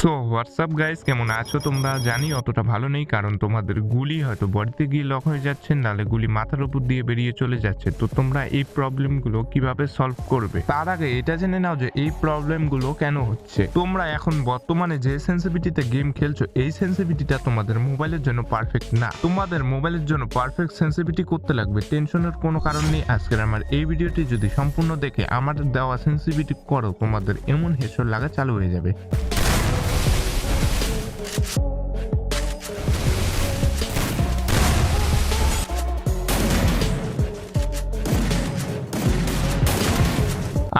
So WhatsApp guys কেমন আছো তোমরা? জানি অতটা ভালো নেই, কারণ তোমাদের গুলি হয়তো বডিতে গিয়ে লক হয়ে যাচ্ছে, নালে গুলি মাথার উপর দিয়ে বেরিয়ে চলে যাচ্ছে। তো তোমরা এই প্রবলেমগুলো কীভাবে সলভ করবে? তার আগে এটা জেনে নাও যে এই প্রবলেমগুলো কেন হচ্ছে। তোমরা এখন বর্তমানে যে সেন্সিভিটিতে গেম খেলছো, এই সেন্সিভিটিটা তোমাদের মোবাইলের জন্য পারফেক্ট না। তোমাদের মোবাইলের জন্য পারফেক্ট সেন্সিভিটি করতে লাগবে টেনশনের কোনো কারণ নেই। আজকের আমার এই ভিডিওটি যদি সম্পূর্ণ দেখে আমার দেওয়া সেন্সিভিটি করো, তোমাদের এমন হেসর লাগা চালু হয়ে যাবে। for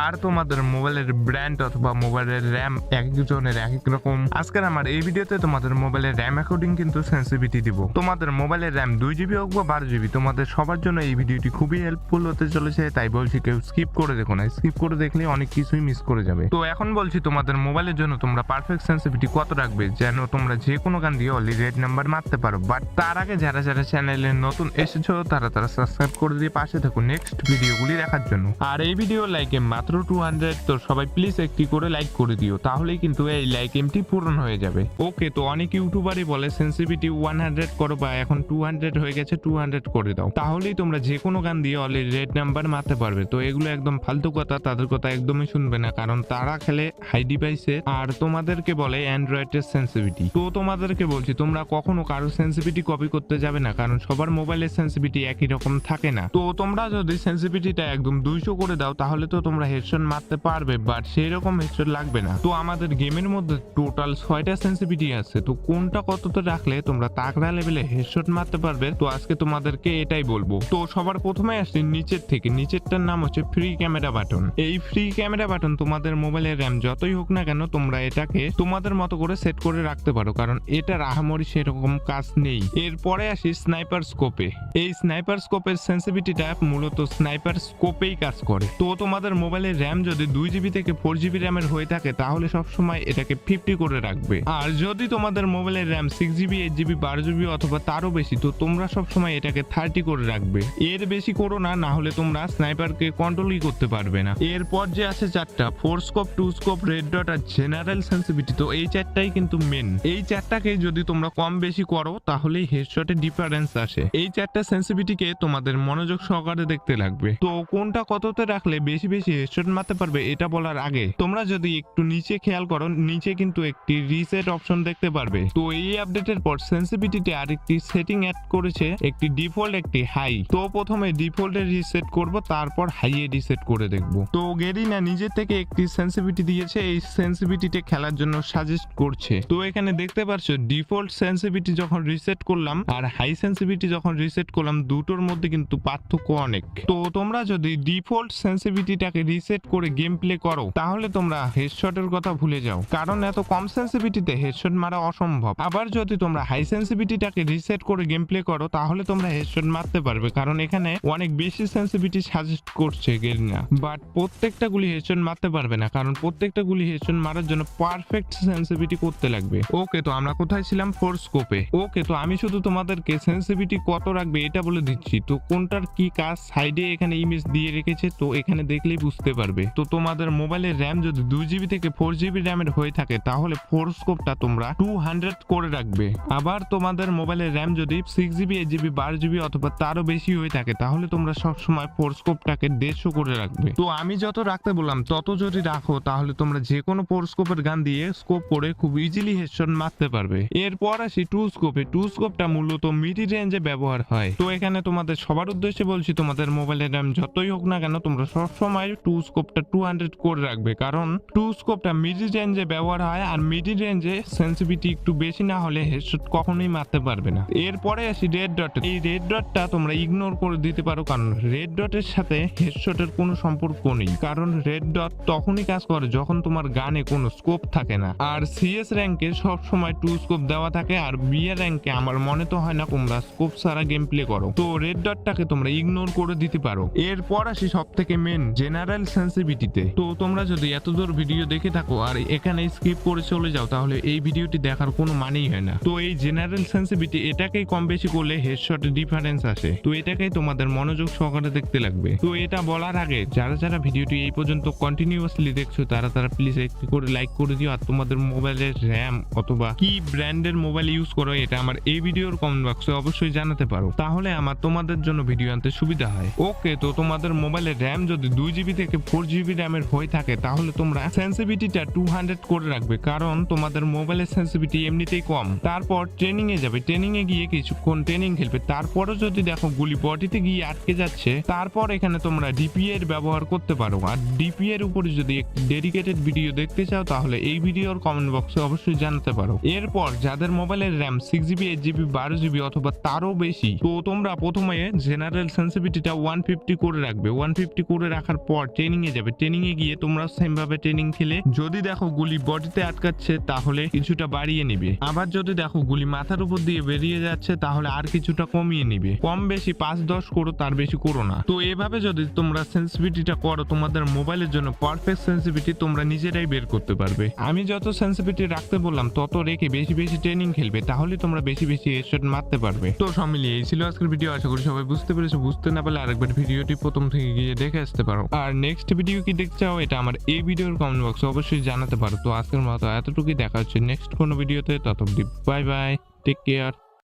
আর তোমাদের মোবাইলের ব্র্যান্ড অথবা মোবাইলের র্যাম এক একজনের এক এক রকম। আজকের আমার এই ভিডিওতে তোমাদের মোবাইলের র্যাম অ্যাকর্ডিং কিন্তু সেন্সিভিটি দিব। তোমাদের মোবাইলের র্যাম দুই জিবি হোক বা বারো জিবি তোমাদের সবার জন্য এই ভিডিওটি খুবই হেল্পফুল হতে চলেছে, তাই বলছি কেউ স্কিপ করে দেখো না। স্কিপ করে দেখলে অনেক কিছুই মিস করে যাবে। তো এখন বলছি তোমাদের মোবাইলের জন্য তোমরা পারফেক্ট সেন্সিভিটি কত রাখবে? যেন তোমরা যে কোনো গান দিয়ে অনলি রেড নাম্বার মারতে পারো। বাট তার আগে যারা যারা চ্যানেলে নতুন এসেছ, তারা তারা সাবস্ক্রাইব করে দিয়ে পাশে থাকো নেক্সট ভিডিওগুলি দেখার জন্য। আর এই ভিডিও লাইকে মাত্র টু হান্ড্রেড তো সবাই প্লিজ একটি করে লাইক করে দিও, তাহলেই কিন্তু এই লাইক এমটি পূরণ হয়ে যাবে। ওকে তো অনেক ইউটিউবারই বলে সেন্সিভিটি ওয়ান হান্ড্রেড করো বা এখন টু হান্ড্রেড হয়ে গেছে টু হান্ড্রেড করে দাও। তাহলেই তোমরা যে কোনো গান দিয়ে অলরেডি রেড নাম্বার মারতে পারবে। তো এগুলো একদম ফালতু কথা, তাদের কথা একদমই শুনবে না, কারণ তারা খেলে হাই ডিভাইসে আর তোমাদেরকে বলে অ্যান্ড্রয়েডের সেন্সিভিটি তো তোমাদেরকে বলছি, তোমরা কখনো কারও সেন্সিভিটি কপি করতে যাবে না, কারণ সবার মোবাইলের সেন্সিভিটি একই রকম থাকে না। তো তোমরা যদি সেন্সিভিটিটা একদম দুইশো করে দাও, তাহলে তো তোমরা হেডশট মারতে পারবে বাট সেই রকম হেডশট লাগবে না। তো আমাদের গেমের মধ্যে টোটাল ছয়টা সেন্সিভিটি আছে, তো কোনটা কততে রাখলে তোমরা তাকড়া লেভেলে হেডশট মারতে পারবে? তো আজকে তোমাদেরকে এটাই বলব। তো সবার প্রথমে আসছি নিচের থেকে। নিচেরটার নাম হচ্ছে ফ্রি ক্যামেরা বাটন এই ফ্রি ক্যামেরা বাটন তোমাদের মোবাইলের র্যাম যতই হোক না কেন, তোমরা এটাকে তোমাদের মতো করে সেট করে রাখতে পারো, কারণ এটা রাহামরি সেরকম কাজ নেই। এরপরে আসি স্নাইপার স্কোপে এই স্নাইপার স্কোপের সেন্সিভিটিটা মূলত স্নাইপার স্কোপেই কাজ করে। তো তোমাদের মোবাইলের র্যাম যদি দুই জিবি থেকে ফোর জিবি র্যামের হয়ে থাকে, তাহলে সবসময় এটাকে ফিফটি করে রাখবে। আর যদি তোমাদের মোবাইলের RAM six GB eight GB বারো জিবি অথবা তারও বেশি, তো তোমরা সবসময় এটাকে থার্টি করে রাখবে। এর বেশি করো না না হলে তোমরা স্নাইপারকে কন্ট্রোলই করতে পারবে না। এরপর যে আছে চারটা four scope two scope red dot আর জেনারেল সেন্সিভিটি তো এই চারটাই কিন্তু মেন এই চারটাকে যদি তোমরা কম বেশি করো, তাহলেই হেডশটে ডিফারেন্স আসে। এই চারটা সেন্সিভিটিকে তোমাদের মনোযোগ সহকারে দেখতে লাগবে। তো কোনটা কততে রাখলে বেশি বেশি হেডশট মারতে পারবে, এটা বলার আগে। তোমরা যদি একটু নিচে খেয়াল করো, নিচে কিন্তু একটি রিসেট অপশন দেখতে পারবে। তো এই আপডেটের পর সেন্সিভিটিতে আরেকটি সেটিং অ্যাড করেছে, একটি ডিফল্ট একটি হাই তো প্রথমে ডিফল্টে রিসেট করব, তারপর হাইয়ে রিসেট করে দেখব। তো গেরিনা নিজে থেকে একটি সেন্সিভিটি দিয়েছে, এই সেন্সিভিটিতে খেলার জন্য সাজেস্ট করছে। তো এখানে দেখতে পারছ ডিফল্ট সেন্সিভিটি যখন রিসেট করলাম, আর হাই সেন্সিভিটি যখন রিসেট করলাম, দুটোর মধ্যে কিন্তু পার্থক্য অনেক। তো তোমরা যদি ডিফল্ট সেন্সিভিটিটাকে রিসেট করে গেম প্লে করো, তাহলে তোমরা হেডশটের কথা ভুলে যাও। কারণ এত কম সেন্সিভিটিতে হেডশট মারা অসম্ভব। আবার যদি তোমরা হাই সেন্সিভিটিটাকে রিসেট করে গেম প্লে করো, তাহলে তোমরা হেডশট মারতে পারবে। কারণ এখানে অনেক বেশি সেন্সিভিটি সাজেস্ট করছে গেরিনা বাট প্রত্যেকটা গুলি হেডশট মারতে পারবে না, কারণ প্রত্যেকটা গুলি হেডশট মারার জন্য পারফেক্ট সেন্সিভিটি করতে লাগবে। ওকে তো আমরা কোথায় ছিলাম? ফোর স্কোপে ওকে তো আমি শুধু তোমাদেরকে সেন্সিভিটি কত রাখবে এটা বলে দিচ্ছি। তো কোনটার কি কাজ? সাইডে এখানে ইমেজ দিয়ে রেখেছে, তো এখানে দেখলেই বুঝতে পারবে। তো তোমাদের মোবাইলের র্যাম যদি দুই জিবি থেকে ফোর জিবি র্যামের হয়ে থাকে, তাহলে ফোর স্কোপটা তোমরা টু হান্ড্রেড করে রাখবে। আবার তোমাদের মোবাইলের র্যাম যদি সিক্স জিবি এইট জিবি বারো জিবি অথবা তারও বেশি হয়ে থাকে, তাহলে তোমরা সবসময় ফোর স্কোপটাকে দেড়শো করে রাখবে। তো আমি যত রাখতে বললাম, তত যদি রাখো, তাহলে তোমরা যে কোনো ফোর স্কোপের গান দিয়ে স্কোপ করে খুব ইজিলি হেডশট মারতে পারবে। এরপর আসি টু স্কোপে টু স্কোপটা মূলত মিডি রেঞ্জে ব্যবহার হয়। তো এখানে তোমাদের সবার উদ্দেশ্যে বলছি, তোমাদের মোবাইলের র্যাম যতই হোক না কেন, তোমরা সবসময় টু স্কোপটা টু হান্ড্রেড করে রাখবে। কারণ টু স্কোপটা মিডি রেঞ্জে ব্যবহার হয় আর মিডি রেঞ্জে সেন্সিভিটি একটু বেশি না হলে হেডশট কখনোই মারতে পারবে না। এরপরে আসি রেড ডট এই রেড ডটটা তোমরা ইগনোর করে দিতে পারো, কারণ রেড ডটের সাথে হেডশটের কোনো সম্পর্ক নেই। কারণ রেড ডট তখনই কাজ করে যখন তোমার গানে কোনো স্কোপ থাকে না। আর সিএস র্যাঙ্কে সব সময় টু স্কোপ দেওয়া থাকে আর বিএ র্যাঙ্কে আমার মনে তো হয় না তোমরা স্কোপ ছাড়া গেম প্লে করো। তো রেড ডটটাকে তোমরা ইগনোর করে দিতে পারো। এরপর আসি সব থেকে মেন জেনারেল সেন্সিভিটিতে তো তোমরা যদি এত দূর ভিডিও দেখে থাকো আর এখানে স্কিপ করে চলে যাও, তাহলে এই ভিডিওটি দেখার কোনো মানেই হয় না। তো এই জেনারেল সেন্সিভিটি এটাকেই কম বেশি করলে হেডশটে ডিফারেন্স আসে। তো এটাকেই তোমাদের মনোযোগ সহকারে দেখতে লাগবে। তো এটা বলার আগে, যারা যারা ভিডিওটি এই পর্যন্ত কন্টিনিউয়াসলি দেখছ, তারা তারা প্লিজ একটু করে লাইক করে দিও। আর তোমাদের মোবাইলের র্যাম অথবা কি ব্র্যান্ডের মোবাইল ইউজ করো, এটা আমার এই ভিডিওর কমেন্ট বক্সে অবশ্যই জানাতে পারো। তাহলে আমার তোমাদের জন্য ভিডিও আনতে সুবিধা হয়। ওকে তো তোমাদের মোবাইলের র্যাম যদি দুই জিবি থেকে ফোর জিবি র্যামের হয়ে থাকে, তাহলে তোমরা সেন্সিভিটিটা টু হান্ড্রেড করে রাখবে, কারণ তোমাদের মোবাইলের সেন্সিভিটি এমনিতেই কম। তারপর ট্রেনিং এ যাবে ট্রেনিং এ গিয়ে কিছুক্ষণ ট্রেনিং খেলবে, তারপরও যদি দেখো গুলি বডিতে গিয়ে আটকে যাচ্ছে, তারপর এখানে তোমরা ডিপি এর ব্যবহার করতে পারো। আর ডিপি এর উপরে যদি একটি ডেডিকেটেড ভিডিও দেখতে চাও, তাহলে এই ভিডিওর কমেন্ট বক্সে অবশ্যই জানাতে পারো। এরপর যাদের মোবাইলের RAM six GB eight GB, বারো জিবি অথবা তারও বেশি, তো তোমরা প্রথমে জেনারেল সেন্সিভিটিটা ওয়ান ফিফটি করে রাখবে। ওয়ান ফিফটি করে রাখার পর ট্রেনিং এ যাবে। ট্রেনিং এ গিয়ে তোমরা সেম ভাবে ট্রেনিং খেলে। যদি দেখো গুলি বডিতে আটকাচ্ছে, তাহলে কিছুটা বাড়িয়ে নিবে। আবার যদি দেখো গুলি মাথার উপর দিয়ে বেরিয়ে যাচ্ছে, তাহলে আর কিছুটা কমিয়ে নিবে। কম বেশি পাঁচ দশ করো, তার বেশি করো না। তো এভাবে যদি তোমরা সেন্সিভিটিটা করো, তোমাদের মোবাইলের জন্য পারফেক্ট সেন্সিভিটি তোমরা নিজেরাই বের করতে পারবে। আমি যত সেন্সিভিটি রাখতে বললাম, তত রেখে বেশি বেশি ট্রেনিং খেলবে, তাহলে তোমরা বেশি বেশি হেডশট মারতে পারবে। তো সব মিলিয়ে এই ছিল আজকের ভিডিও আশা করি সবাই বুঝতে পেরেছ। বুঝতে না পারলে আরেকবার ভিডিওটি প্রথম থেকে গিয়ে দেখে আসতে পারো। আর নেক্সট ভিডিও কি দেখতে চাও, এটা আমার এই ভিডিওর কমেন্ট বক্সে অবশ্যই জানাতে পারো। তো আজকের মতো এতটুকুই, দেখা হচ্ছে নেক্সট কোনো ভিডিওতে ততক্ষণ বাই বাই টেক কেয়ার